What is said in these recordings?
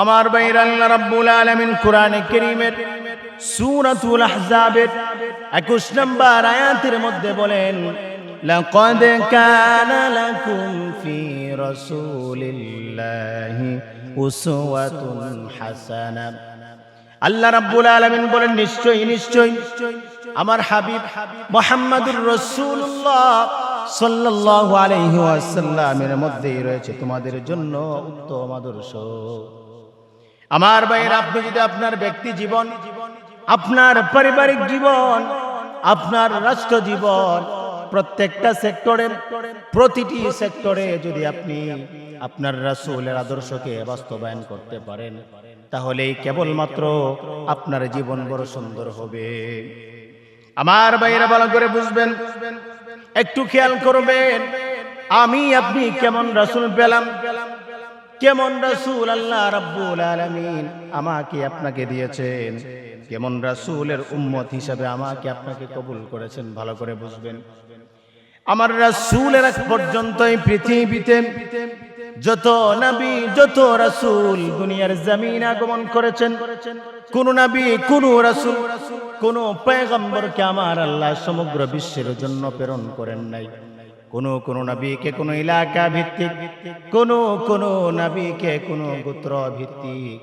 আমার বাইর আল্লাহ রাব্বুল আলামিন কোরআনে কারীমের সূরাতুল আহজাবের 21 নম্বর আয়াতের মধ্যে বলেন, লাকাদ কানা লাকুম ফি রাসূলিল্লাহি উসওয়াতুন হাসানাহ আল্লাহ রাব্বুল আলামিন বলেন, নিশ্চয়ই নিশ্চয়ই, আমার হাবিব মোহাম্মদুর রাসূলুল্লাহ সাল্লাল্লাহু আলাইহি ওয়াসাল্লামের মধ্যেই রয়েছে। তোমাদের জন্য উত্তম আদর্শ। আমার ভাইয়ের আপনি যদি আপনার ব্যক্তি জীবন, আপনার পারিবারিক জীবন, আপনার রাষ্ট্র জীবন, প্রত্যেকটা সেক্টরে প্রতিটি সেক্টরে যদি আপনি আপনার রাসূলের আদর্শকে বাস্তবায়ন করতে পারেন, তাহলেই কেবলমাত্র আপনার জীবন বড় সুন্দর হবে। আমার ভাইয়েরা ভালো করে বুঝবেন, একটু খেয়াল করবেন, আমি আপনি কেমন রাসূল পেলাম? কেমন রাসূল আল্লাহ রাব্বুল আলামিন আমাকে আপনাকে দিয়েছেন? কেমন রাসূলের উম্মত হিসাবে আমাকে আপনাকে কবুল করেছেন? ভালো করে বুঝবেন। আমার রাসূলের এক পর্যন্ত এই পৃথিবীতে যত নবী, যত রাসূল দুনিয়ার জমিন আগমন করেছেন, কোন নবী, কোন রাসূল, কোন পয়গম্বরকে আমার আল্লাহ সমগ্র বিশ্বের জন্য প্রেরণ করেন নাই। কোনো কোনো নবীকে কোনো এলাকা ভিত্তিক, কোনো কোনো নবীকে কোনো গোত্র ভিত্তিক।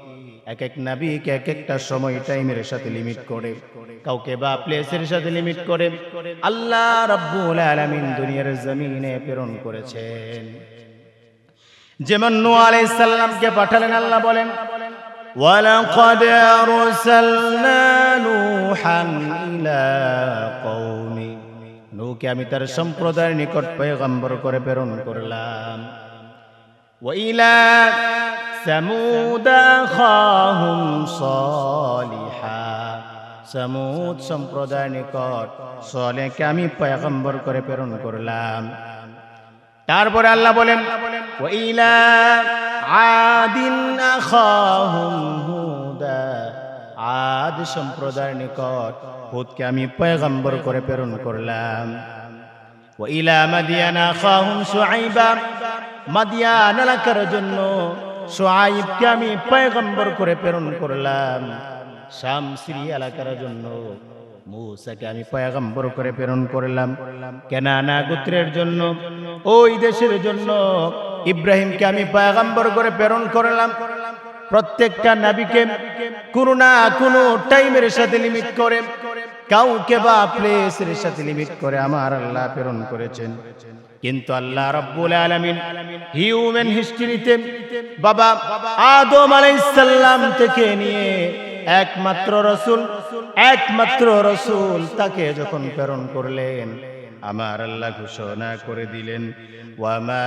এক এক নাবিক এক একটা সময় টাইমের সাথে লিমিট করে। কাউকে বা প্লেসের সাথে লিমিট করে। আল্লাহ রাব্বুল আলামিন দুনিয়ার জমিনে প্রেরণ করেছেন। যেমন নূহ আলাইহিস সালামকে পাঠালেন, আল্লাহ বলেন, ওয়ালাকাদ আরসালনা নূহান ইলা قومه নূহকে আমি তার সম্প্রদায়ের নিকট পয়গম্বর করে প্রেরণ করলাম وإلى ثمود أخاهم صالحا সমুদ সম্প্রদায় নিকট সলেকে আমি পয়গম্বর করে প্রেরণ করলাম তারপরে আল্লাহ বলেন ওইলা আদিন আখাহুম হুদা আদ সম্প্রদায়ের নিকট হুদকে আমি পয়গম্বর করে প্রেরণ করলাম। ওইলা মাদিয়ানা খাহুম শুআইবা, মাদিয়ান এলাকার জন্য শুআইবকে আমি পয়গম্বর করে প্রেরণ করলাম। শামসিরি এলাকার জন্য মূসাকে আমি পয়গম্বর করে প্রেরণ করলাম। কেনানা গোত্রের জন্য, ওই দেশের জন্য ইব্রাহিমকে আমি পয়গম্বর করে প্রেরণ করলাম। প্রত্যেকটা নাবিকে কোনো না কোনো টাইমের সাথে লিমিট করে কাউকে বা প্লেসের সাথে লিমিট করে আমার আল্লাহ প্রেরণ করেছেন। কিন্তু আল্লাহ রাব্বুল আলামিন হিউম্যান হিস্ট্রিতে বাবা আদম আলাইসাল্লাম থেকে নিয়ে একমাত্র রসুল একমাত্র রসুল তাকে যখন প্রেরণ করলেন, আমার আল্লাহ ঘোষণা করে দিলেন, ওয়ামা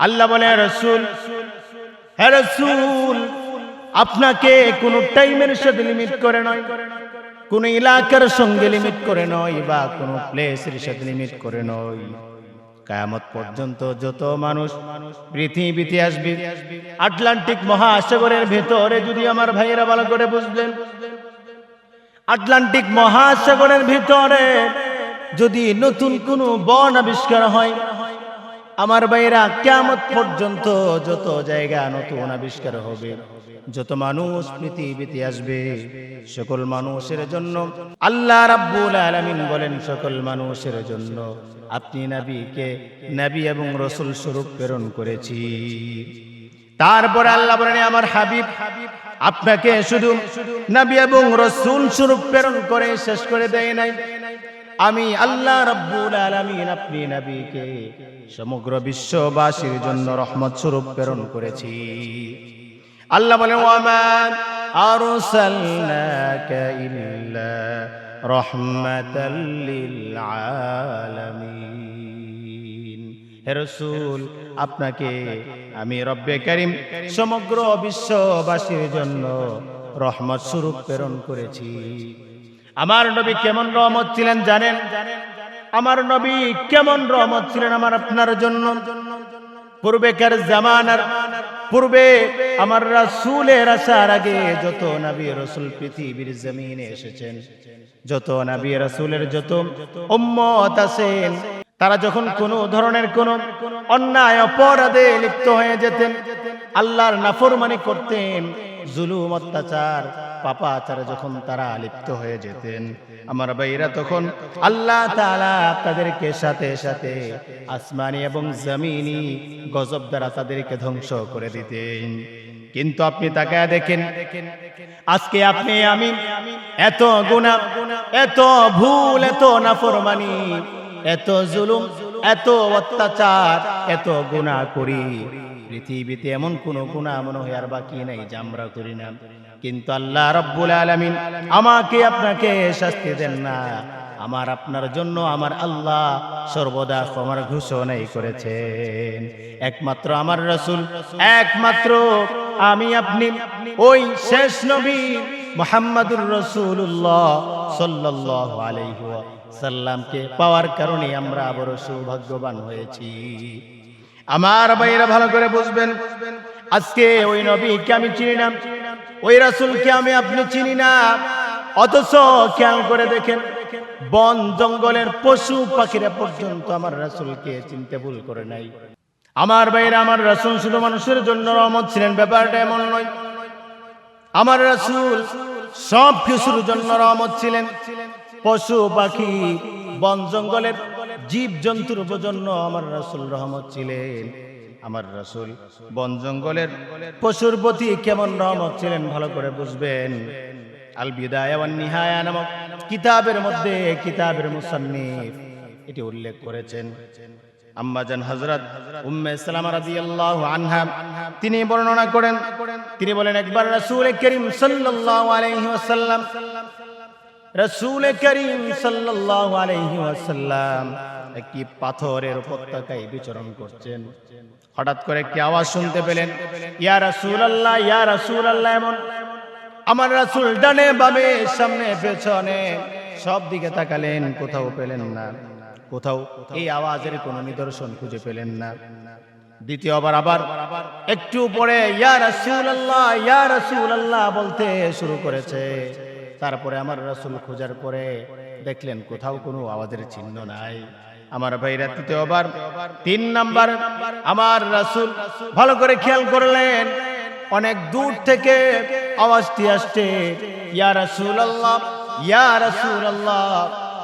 আল্লাহ বলে রসুল হ্যাঁ রসুল, আপনাকে কোন টাইমের সাথে লিমিট করে নয়, কোন এলাকার সঙ্গে লিমিট করে নয় বা কোন প্লেসের সাথে লিমিট করে নয়। কায়ামত পর্যন্ত যত মানুষ পৃথিবীতে আসবে, আটলান্টিক মহাসাগরের ভেতরে যদি আমার ভাইয়েরা ভালো করে বুঝলেন আটলান্টিক মহাসাগরের ভিতরে যদি নতুন কোনো বন আবিষ্কার হয় আমার ভাইয়েরা কেমত পর্যন্ত যত জায়গা নতুন আবিষ্কার হবে, যত মানুষ পৃথিবীতে আসবে, সকল মানুষের জন্য, আল্লাহ রাব্বুল আলামিন বলেন, সকল মানুষের জন্য আপনি নবীকে, নবী এবং রসুল স্বরূপ প্রেরণ করেছি। তারপর আল্লাহ বলেন, আমার হাবিব হাবিব, আপনাকে শুধু নবী এবং রসুল স্বরূপ প্রেরণ করে শেষ করে দেয় নাই। আমি আল্লাহ রাব্বুল আলামিন আপনি নবীকে সমগ্র বিশ্ববাসীর জন্য রহমত স্বরূপ প্রেরণ করেছি। আল্লাহ বলেন ওয়ামান আরসালনাকা ইল্লা রাহমাতাল লিল আলামিন হে রাসূল, আপনাকে আমি রব্বে কারীম সমগ্র বিশ্ববাসীর জন্য রহমত স্বরূপ প্রেরণ করেছি। আমার নবী কেমন রহমত ছিলেন জানেন? আমার নবী কেমন রহমত ছিলেন আমার আপনার জন্য? পূর্বেকার জামানার, পূর্বে আমার রাসূলের আসার আগে যত নবী রাসূল পৃথিবীর জমিনে এসেছেন, যত নবী রাসূলের যত উম্মত আছেন, তারা যখন কোনো ধরনের কোনো অন্যায়, অপরাধে লিপ্ত হয়ে যেতেন আল্লাহর নাফরমানি করতেন, জুলুম অত্যাচার পাপা পাপাচারে যখন তারা লিপ্ত হয়ে যেতেন। আমার ভাইরা তখন আল্লাহ তাআলা তাদেরকে সাথে সাথে আসমানি এবং জমিনি গজব দ্বারা তাদেরকে ধ্বংস করে দিতেন। কিন্তু আপনি তাকায় দেখেন, আজকে আপনি আমি এত গুনাহ, এত ভুল, এত নাফরমানি, এত জুলুম, এত অত্যাচার, এত গুনাহ করি। পৃথিবীতে এমন কোন গুনাহ মনে হয় আর বাকি নাই, যে আমরা করি না। কিন্তু আল্লাহ রব্বুল আলামিন আমাকে আপনাকে শাস্তি দেন না। আমার, আপনার জন্য আমার আল্লাহ সর্বদা ক্ষমার ঘোষণাই করেছেন। একমাত্র আমার রসুল, একমাত্র আমি, আপনি, ওই শেষ নবী মোহাম্মদুর রসুল্লাহ সাল্লাল্লাহু আলাইহি সাল্লামকে পাওয়ার কারণে আমরা বড় সৌভাগ্যবান হয়েছি। আমার ভাইরা ভালো করে বুঝবেন। আজকে ওই নবীকে আমি চিনি না, ওই রাসুলকে আমি আপনি চিনি না। অথচ খেয়াল করে দেখেন, বন জঙ্গলের পশু পাখিরা পর্যন্ত আমার রাসুলকে চিনতে ভুল করে নাই। আমার বাইরে আমার রাসূল শুধু মানুষের জন্য রহমত ছিলেন, ব্যাপারটা এমন নয়। আমার রাসূল সব কিছুর জন্য রহমত ছিলেন। পশু পাখি, বন জঙ্গলের জীব জন্তুর জন্য আমার রাসূল রহমত ছিলেন। আমার রাসূল বন জঙ্গলের পশুর প্রতি কেমন রহমত ছিলেন ভালো করে বুঝবেন। আল বিদায়া নামক কিতাবের মধ্যে কিতাবের মুসান্নিফ এটি উল্লেখ করেছেন। আম্মাজান হযরত উম্মে সালামা রাদিয়াল্লাহু আনহা, তিনি বর্ণনা করেন, তিনি বলেন, একবার রাসূল করিম সাল্লাল্লাহু আলাইহি ওয়াসাল্লাম রাসূল করিম সাল্লাল্লাহু আলাইহি ওয়াসাল্লাম একটি পাথরের উপত্যকায় বিচরণ করছেন। হঠাৎ করে একটি আওয়াজ শুনতে পেলেন, ইয়া রাসূলুল্লাহ ইয়া রাসূলুল্লাহ, এমন, আমার রাসূল ডানে বামে সামনে পেছনে সব দিকে তাকালেন, কোথাও পেলেন না, কোথাও এই আওয়াজের কোনো নিদর্শন খুঁজে পেলেন না। দ্বিতীয়বার আবার, একটু পরে, ইয়া রাসূলুল্লাহ ইয়া রাসূলুল্লাহ, বলতে শুরু করেছে। তারপরে আমার রাসূল খোঁজার পরে দেখলেন কোথাও কোনো আওয়াজের চিহ্ন নাই। আমার ভাইরা তৃতীয়বার, তিন নাম্বার, আমার রাসূল ভালো করে খেয়াল করলেন। অনেক দূর থেকে আওয়াজটি আসছে, ইয়া রাসূলুল্লাহ ইয়া রাসূলুল্লাহ।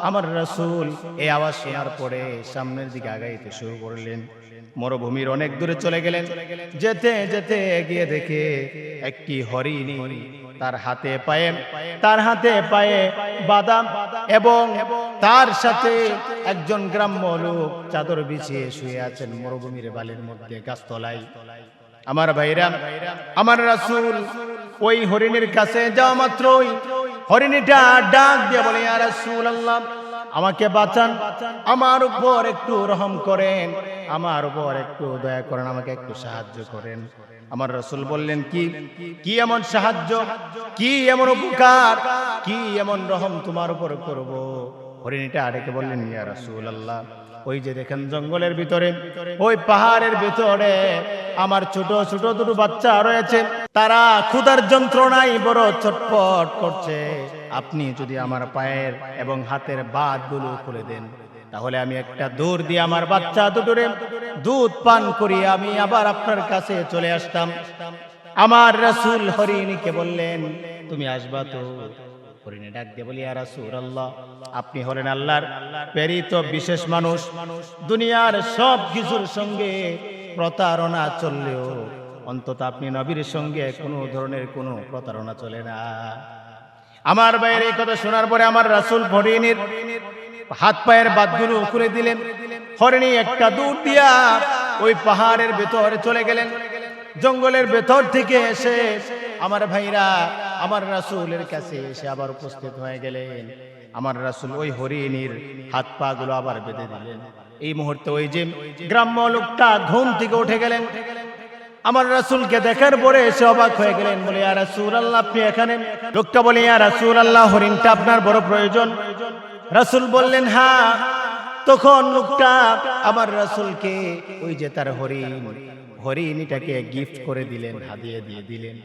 আমার রাসূল এই আওয়াজ শোনার পরে সামনের দিকে আগাইতে শুরু করলেন। মরুভূমির অনেক দূরে চলে গেলেন। যেতে যেতে গিয়ে দেখে একটি হরিণী তার হাতে পায়ে, তার হাতে পায়ে বাদাম এবং তার সাথে একজন গ্রাম্য লোক চাদর বিছিয়ে শুয়ে আছেন মরুভূমির বালির মধ্যে গাছতলায়। আমার ভাইরা, আমার রাসুল, ওই হরিণের কাছে যাওয়া মাত্রই হরিণীটা ডাক দিয়ে বলে আর রাসুল রাসূলুল্লাহ আমাকে বাঁচান। আমার উপর একটু রহম করেন। আমার উপর একটু দয়া করেন, আমাকে একটু সাহায্য করেন। আমার রসুল বললেন, কি? কি এমন সাহায্য? কি এমন উপকার? কি এমন রহম তোমার উপর করব? হরিণীটা আরেকে বললেন, ইয়া রাসূল আল্লাহ ওই যে দেখেন জঙ্গলের ভিতরে, ওই পাহাড়ের ভিতরে আমার ছোট ছোট দুটো বাচ্চা রয়েছে। তারা ক্ষুধার যন্ত্রণায় বড় ছটপট করছে। আপনি যদি আমার পায়ের এবং হাতের বাদগুলো খুলে দেন, তাহলে আমি একটা দূর দিয়ে আমার বাচ্চা দুটোরে দুধ পান করি আমি আবার আপনার কাছে চলে আসতাম। আমার রাসূল হরিণীকে বললেন, তুমি আসবা তো? হরিণে ডাক দিয়ে বলি আর আল্লাহ আপনি হলেন আল্লাহর প্রেরিত বিশেষ মানুষ। দুনিয়ার সব কিছুর সঙ্গে প্রতারণা চললেও অন্তত আপনি নবীর সঙ্গে কোনো ধরনের কোনো প্রতারণা চলে না। আমার বাইরে এই কথা শোনার পরে আমার রাসূল হরিণীর হাত পায়ের বাদগুলো খুলে দিলেন। হরিণী একটা দূর দিয়া ওই পাহাড়ের ভেতরে চলে গেলেন। জঙ্গলের ভেতর থেকে এসে আমার ভাইরা আমার রাসূলের কাছে এসে আবার উপস্থিত হয়ে গেলেন। আমার রাসুল ওই হরিণীর হাত পা গুলো আবার বেঁধে দিলেন। এই মুহূর্তে ওই যে গ্রাম্য লোকটা ঘুম থেকে উঠে গেলেন। আমার রাসুলকে দেখার পরে এসে অবাক হয়ে গেলেন। বলে আর রাসুল আল্লাহ আপনি এখানে? লোকটা বলে আর রাসুল আল্লাহ হরিণটা আপনার বড় প্রয়োজন। রাসুল বললেন হ্যাঁ তখন লোকটা আমার রাসুলকে, ওই যে তার হরিণ। হরিণীটাকে গিফট করে দিলেন, হাদিয়া দিয়ে দিলেন।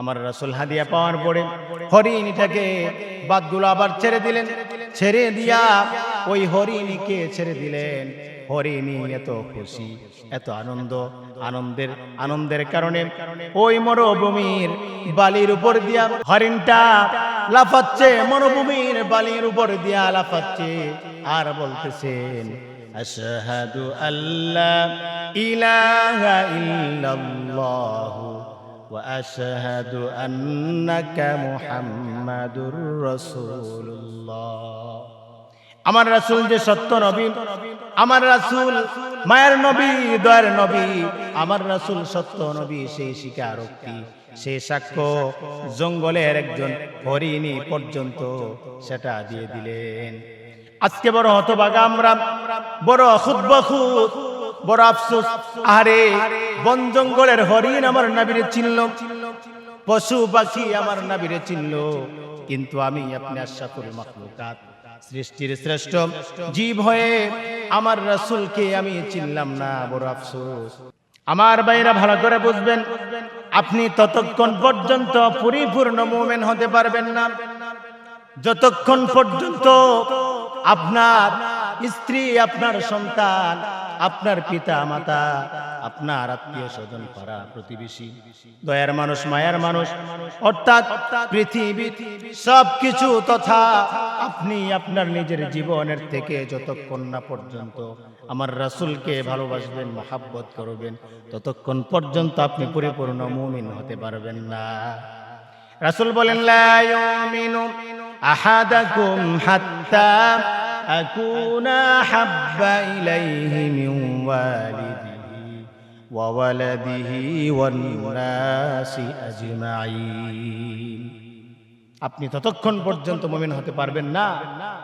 আমার রাসূল হাদিয়া পাওয়ার পরে হরিণীটাকে বাদগুলো আবার ছেড়ে দিলেন। ছেড়ে দিয়া ওই হরিণীকে ছেড়ে দিলেন। হরিণী এত খুশি, এত আনন্দ, আনন্দের আনন্দের কারণে ওই মরুভূমির বালির উপর দিয়া হরিণটা লাফাচ্ছে, মরুভূমির বালির উপর দিয়া লাফাচ্ছে, আর বলতেছেন আশহাদু আল্লাহ ইলাহা ইল্লাল্লাহু واشهد انك محمد رسول الله আমার রাসূল যে সত্য নবী আমার রাসূল মায়ের নবী দয়ার নবী আমার রাসূল সত্য নবী সেই স্বীকারোক্তি সেই সাক্ষ্য জঙ্গলের একজন হরিণী পর্যন্ত সেটা দিয়ে দিলেন আজকে বড় হতভাগা আমরা, বড় খুদ বড় আফসোস। আরে বন জঙ্গলের হরিণ আমার নাবিরে চিনল, পশু পাখি আমার নাবিরে চিনল। কিন্তু আমি আপনি আশাফুল মাখলুকাত, সৃষ্টির শ্রেষ্ঠ জীব হয়ে আমার রাসূলকে আমি চিনলাম না, বড় আফসোস। আমার বাইরা ভালো করে বুঝবেন, আপনি ততক্ষণ পর্যন্ত পরিপূর্ণ মুমিন হতে পারবেন না। যতক্ষণ পর্যন্ত আপনার স্ত্রী, আপনার সন্তান, আপনার পিতা মাতা আপনার আত্মীয় স্বজন পাড়া প্রতিবেশী, দয়ার মানুষ, মায়ার মানুষ, অর্থাৎ পৃথিবী, সবকিছু তথা আপনি আপনার নিজের জীবনের থেকে যতক্ষণ না পর্যন্ত আমার রাসূলকে ভালোবাসবেন, মহাব্বত করবেন, ততক্ষণ পর্যন্ত আপনি পরিপূর্ণ মুমিন হতে পারবেন না। রাসূল বলেন লা ইউমিনু আহাদাকুম হাত্তা আকুনা হাব্বা ইলাইহি মিন ওয়ালিদিহি ওয়া ওয়ালাদিহি ওয়ান নাসি আজমাইন আপনি ততক্ষণ পর্যন্ত মমিন হতে পারবেন না।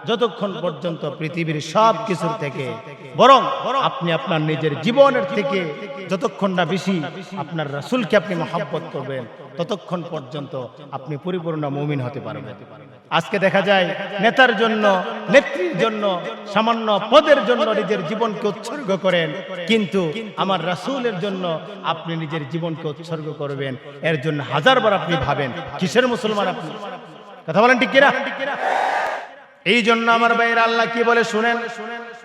যতক্ষণ পর্যন্ত পৃথিবীর সব কিছুর থেকে, বরং আপনি আপনার নিজের জীবনের থেকে যতক্ষণ না বেশি আপনার রাসুলকে আপনি মহাব্বত করবেন, ততক্ষণ পর্যন্ত আপনি পরিপূর্ণ মমিন হতে পারবেন। আজকে দেখা যায় নেতার জন্য নেত্রীর জন্য সামান্য পদের জন্য নিজের জীবনকে উৎসর্গ করেন কিন্তু আমার রাসূলের জন্য আপনি নিজের জীবনকে উৎসর্গ করবেন এর জন্য হাজারবার আপনি ভাবেন কিসের মুসলমান আপনি কথা বলেন ঠিক কিনা এই জন্য আমার ভাইয়ের আল্লাহ কি বলে শুনেন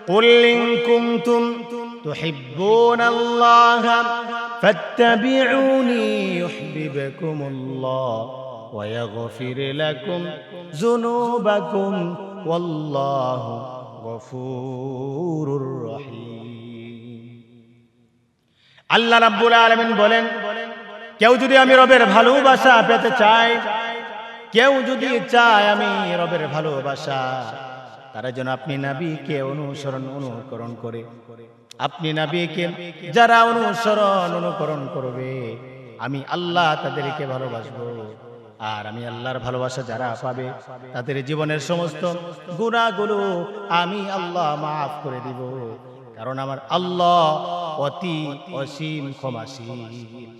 قل إن كنتم تحبون الله فاتبعوني يحببكم الله ويغفر لكم ذنوبكم والله غفور رحيم আল্লাহ রাব্বুল আলামিন বলেন কেউ যদি আমি রবের ভালোবাসা পেতে চায় কেউ যদি চায় আমি রবের ভালোবাসা তারা যেন আপনি নাবিকে অনুসরণ অনুকরণ করে আপনি নাবিকে যারা অনুসরণ অনুকরণ করবে আমি আল্লাহ তাদেরকে ভালোবাসবো আর আমি আল্লাহর ভালোবাসা যারা পাবে, তাদের জীবনের সমস্ত গুণাগুলো আমি আল্লাহ মাফ করে দিব। কারণ আমার আল্লাহ অতি অসীম ক্ষমাসীন